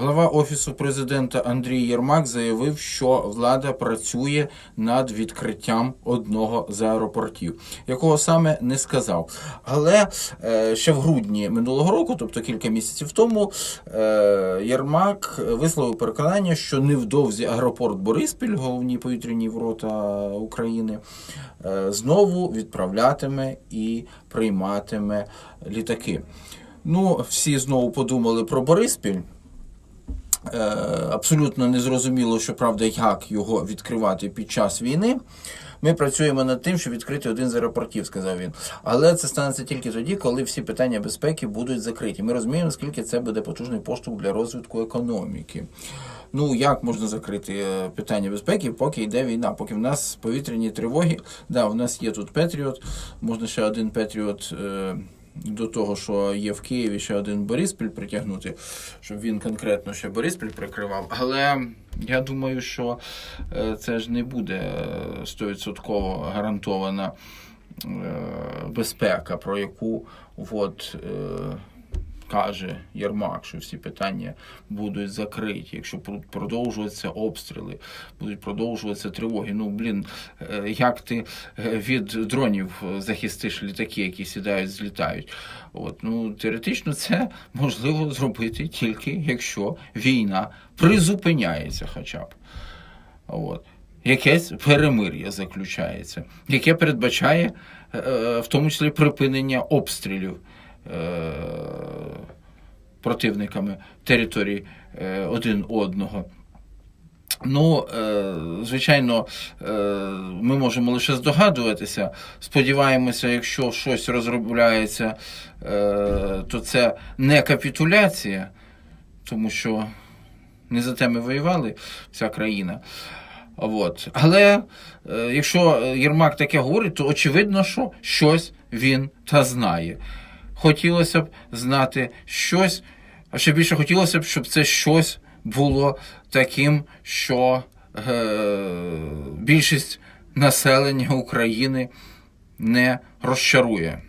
Глава Офісу президента Андрій Єрмак заявив, що влада працює над відкриттям одного з аеропортів, якого саме не сказав. Але е, ще в грудні минулого року, тобто кілька місяців тому, е, Єрмак висловив переконання, що невдовзі аеропорт Бориспіль, головні повітряні ворота України, е, знову відправлятиме і прийматиме літаки. Ну, всі знову подумали про Бориспіль. Е, абсолютно незрозуміло, що правда, як його відкривати під час війни. Ми працюємо над тим, щоб відкрити один з аеропортів, сказав він. Але це станеться тільки тоді, коли всі питання безпеки будуть закриті. Ми розуміємо, наскільки це буде потужний поштовх для розвитку економіки. Ну, як можна закрити е, питання безпеки, поки йде війна, поки в нас повітряні тривоги. Да, у нас є тут Петріот, можна ще один Петріот. Е- до того, що є в Києві ще один Бориспіль притягнути, щоб він конкретно ще Бориспіль прикривав. Але я думаю, що е, це ж не буде стовідсотково гарантована е, безпека, про яку от, е, каже Єрмак, що всі питання будуть закриті, якщо будуть продовжуватися обстріли, будуть продовжуватися тривоги. Ну, блін, е, як ти е, від дронів захистиш літаки, які сідають, злітають? От, ну, теоретично це можливо зробити тільки якщо війна призупиняється хоча б. От. Якесь перемир'я заключається, яке передбачає е, в тому числі припинення обстрілів е, противниками територій е, один одного. Ну, е, звичайно, е, ми можемо лише здогадуватися. Сподіваємося, якщо щось розробляється, е, то це не капітуляція, тому що не за те ми воювали, вся країна. От. Але е, якщо Єрмак таке говорить, то очевидно, що щось він та знає. Хотілося б знати щось, а ще більше хотілося б, щоб це щось було таким, що е, більшість населення України не розчарує.